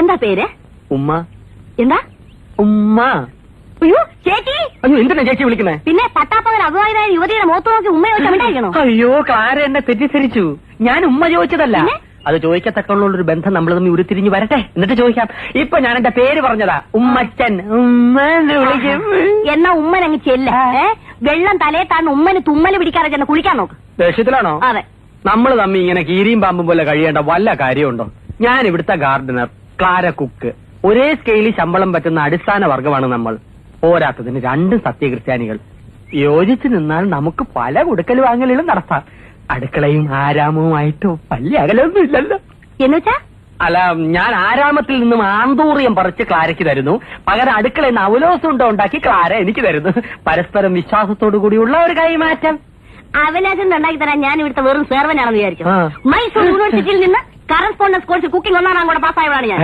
എന്താ പേര്? ഉമ്മ. എന്താ? ഉമ്മ. അയ്യോ ചേച്ചി. അയ്യോ എന്തിനാ ചേച്ചി വിളിക്കുന്നേ? പിന്നെ പട്ടാപ്പകൽ അഭിമാനായ യുവതിയുടെ മുഖത്ത് നോക്കി ഉമ്മ ചോദിച്ചാൽ മിണ്ടായിരിക്കണോ അയ്യോ ക്ലാര എന്നെ തെറ്റിദ്ധരിച്ചു. ഞാൻ ഉമ്മ ചോദിച്ചതല്ല. അത് ചോദിക്കത്തക്കുള്ള ഒരു ബന്ധം നമ്മൾ തമ്മിൽ ഉരുത്തിരിഞ്ഞു വരട്ടെ. എന്നിട്ട് ചോദിക്കാം. ഇപ്പൊ ഞാൻ എന്റെ പേര് പറഞ്ഞതാ. ഉമ്മച്ചൻ. ഉമ്മ എന്ന് വിളിക്കും. എന്നാ ഉമ്മൻ അങ്ങ് ചെല്ല. വെള്ളം തലയെ താണ് ഉമ്മന് തുമ്മൽ പിടിക്കാതെ ചെന്ന് കുളിക്കാൻ നോക്ക്. ദേഷ്യത്തിലാണോ? അതെ. നമ്മൾ തമ്മി ഇങ്ങനെ കീരിയും പാമ്പും പോലെ കഴിയേണ്ട വല്ല കാര്യമുണ്ടോ? ഞാൻ ഇവിടുത്തെ ഗാർഡനർ. ക്ലാര കുക്ക് ഒരേ സ്കെയിലിൽ ശമ്പളം പറ്റുന്ന അടിസ്ഥാന വർഗമാണ് നമ്മൾ. പോരാത്തതിന് രണ്ടും സത്യക്രിസ്ത്യാനികൾ. യോജിച്ചു നിന്നാൽ നമുക്ക് പല കൊടുക്കൽ വാങ്ങലുകളും നടത്താം. അടുക്കളയും ആരാമവുമായിട്ടോ വലിയ അകലൊന്നും ഇല്ലല്ലോ. എന്നുവെച്ചാ? അല്ല ഞാൻ ആരാമത്തിൽ നിന്നും ആന്തൂറിയം പറിച്ച് ക്ലാരയ്ക്ക് തരുന്നു. പകരം അടുക്കളയിൽ നിന്ന് അവലോസുണ്ട ഉണ്ടാക്കി ക്ലാര എനിക്ക് തരുന്നു. പരസ്പരം വിശ്വാസത്തോടു കൂടിയുള്ള ഒരു കൈമാറ്റം. അവലാശം ഉണ്ടാക്കി തരാൻ ഞാൻ ഇവിടുത്തെ വെറും സേർവനാണെന്ന് വിചാരിച്ചു. മൈസൂർ യൂണിവേഴ്സിറ്റിയിൽ നിന്ന് കറസ്പോണ്ടൻസ് കോഴ്സ് കുക്കിംഗ് ഒന്നാം കൂടെ പാസ്സായവളാണ് ഞാൻ.